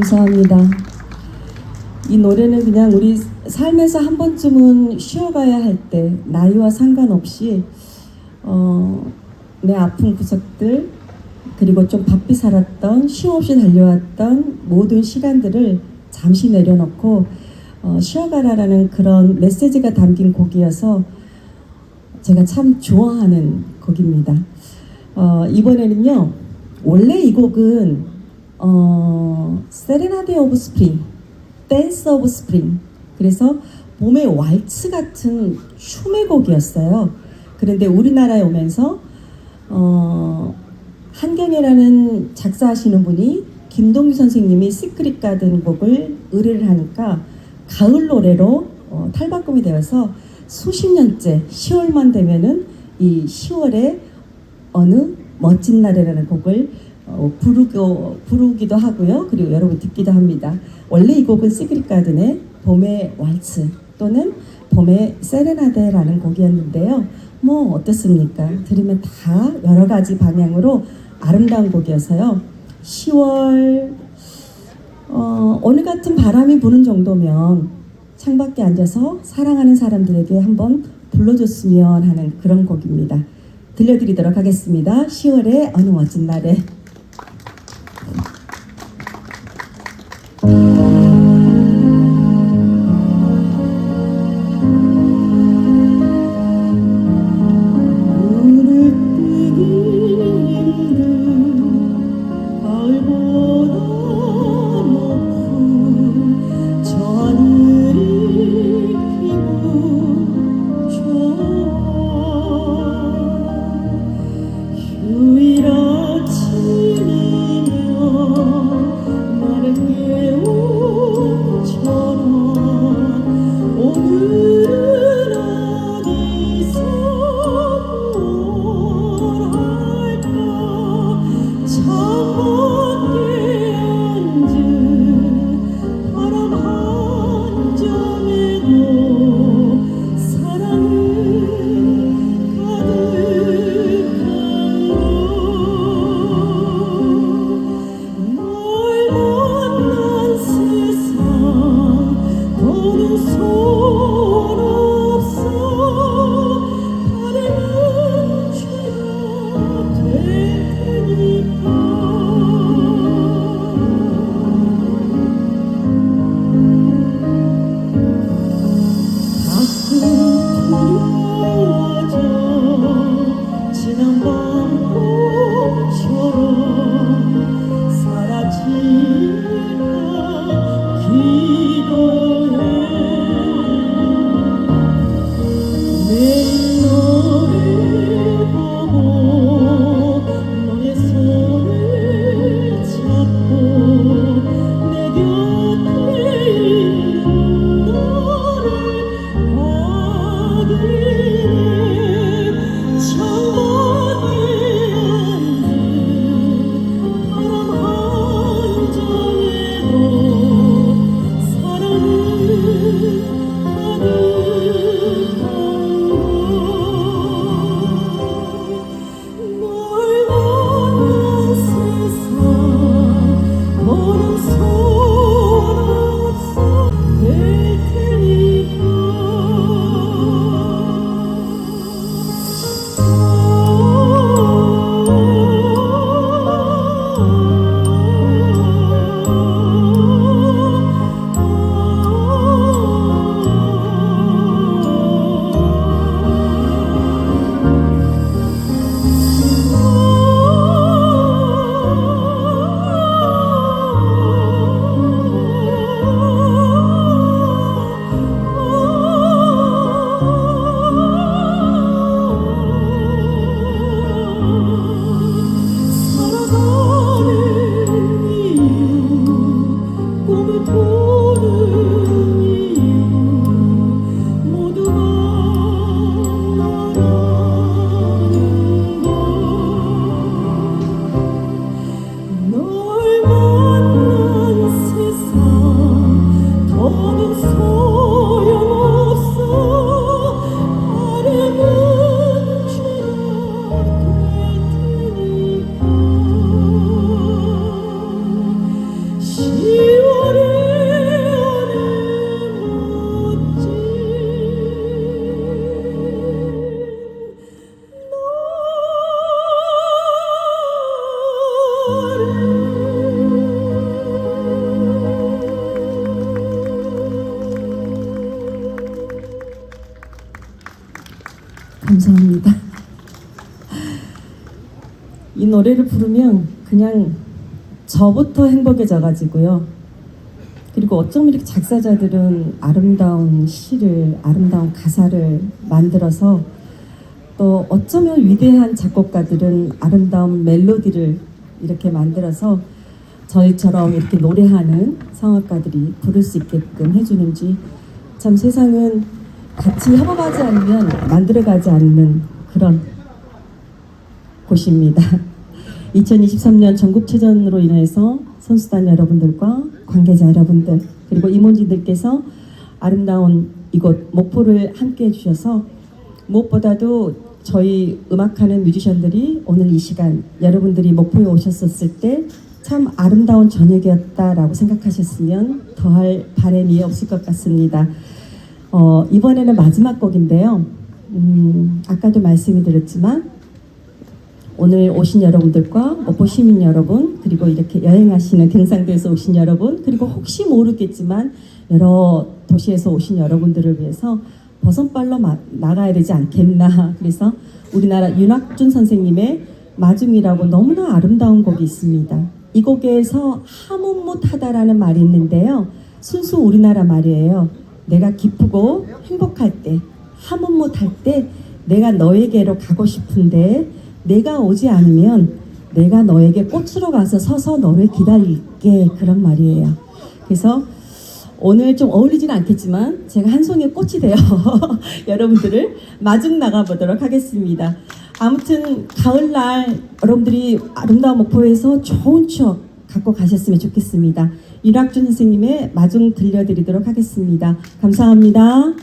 감사합니다. 이 노래는 그냥 우리 삶에서 한 번쯤은 쉬어가야 할 때 나이와 상관없이 어, 내 아픈 구석들 그리고 좀 바삐 살았던 쉼 없이 달려왔던 모든 시간들을 잠시 내려놓고 어, 쉬어가라라는 그런 메시지가 담긴 곡이어서 제가 참 좋아하는 곡입니다. 어, 이번에는요 원래 이 곡은 어, 세레나데 오브 스프링, 댄스 오브 스프링. 그래서 봄의 왈츠 같은 춤의 곡이었어요. 그런데 우리나라에 오면서 어, 한경애라는 작사하시는 분이 김동규 선생님이 시크릿 가든 곡을 의뢰를 하니까 가을 노래로 어, 탈바꿈이 되어서 수십 년째 10월만 되면은 이 10월에 어느 멋진 날이라는 곡을 어, 부르고, 부르기도 하고요. 그리고 여러분 듣기도 합니다. 원래 이 곡은 시크릿 가든의 봄의 왈츠 또는 봄의 세레나데라는 곡이었는데요. 뭐 어떻습니까? 들으면 다 여러 가지 방향으로 아름다운 곡이어서요. 10월 어, 오늘 같은 바람이 부는 정도면 창밖에 앉아서 사랑하는 사람들에게 한번 불러줬으면 하는 그런 곡입니다. 들려드리도록 하겠습니다. 10월의 어느 멋진 날에 세 감사합니다. 이 노래를 부르면 그냥 저부터 행복해져 가지고요. 그리고 어쩜 이렇게 작사자들은 아름다운 시를 아름다운 가사를 만들어서 또 어쩌면 위대한 작곡가들은 아름다운 멜로디를 이렇게 만들어서 저희처럼 이렇게 노래하는 성악가들이 부를 수 있게끔 해주는지 참 세상은 같이 협업하지 않으면 만들어가지 않는 그런 곳입니다. 2023년 전국체전으로 인해서 선수단 여러분들과 관계자 여러분들 그리고 임원진들께서 아름다운 이곳 목포를 함께 해 주셔서 무엇보다도 저희 음악하는 뮤지션들이 오늘 이 시간 여러분들이 목포에 오셨었을 때 참 아름다운 저녁이었다라고 생각하셨으면 더할 바람이 없을 것 같습니다. 어, 이번에는 마지막 곡인데요. 음, 아까도 말씀을 드렸지만 오늘 오신 여러분들과 목포 시민 여러분 그리고 이렇게 여행하시는 경상도에서 오신 여러분 그리고 혹시 모르겠지만 여러 도시에서 오신 여러분들을 위해서 버선발로 마- 나가야 되지 않겠나 그래서 우리나라 윤학준 선생님의 마중이라고 너무나 아름다운 곡이 있습니다. 이 곡에서 하문못하다라는 말이 있는데요. 순수 우리나라 말이에요. 내가 기쁘고 행복할 때, 하문 못할 때 내가 너에게로 가고 싶은데 내가 오지 않으면 내가 너에게 꽃으로 가서 서서 너를 기다릴게 그런 말이에요. 그래서 오늘 좀 어울리지는 않겠지만 제가 한 송이 꽃이 되어 여러분들을 마중 나가보도록 하겠습니다. 아무튼 가을날 여러분들이 아름다운 목포에서 좋은 추억 갖고 가셨으면 좋겠습니다. 윤학준 선생님의 마중 들려드리도록 하겠습니다. 감사합니다.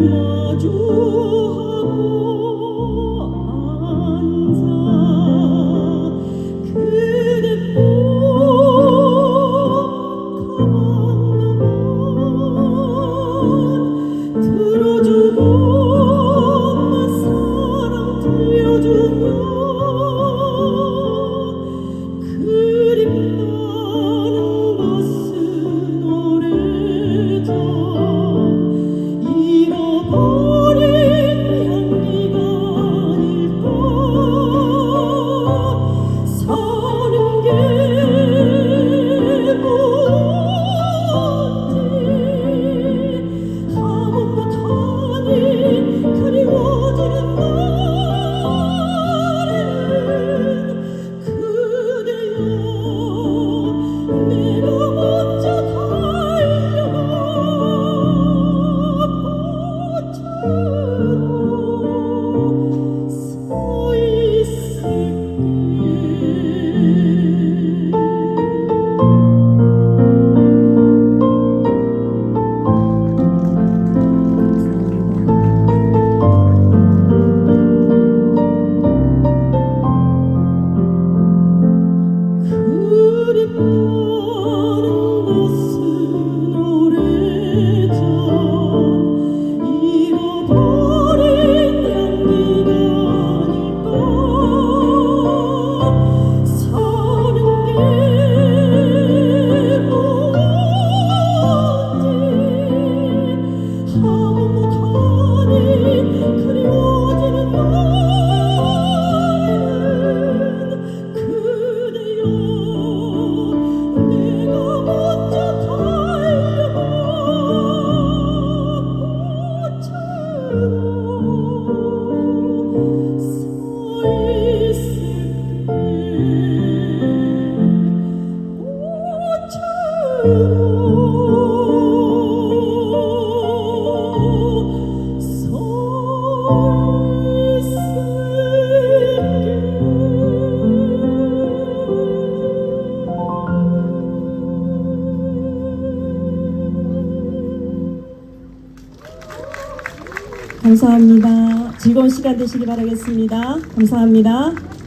ma giù 감사합니다. 즐거운 시간 되시기 바라겠습니다. 감사합니다.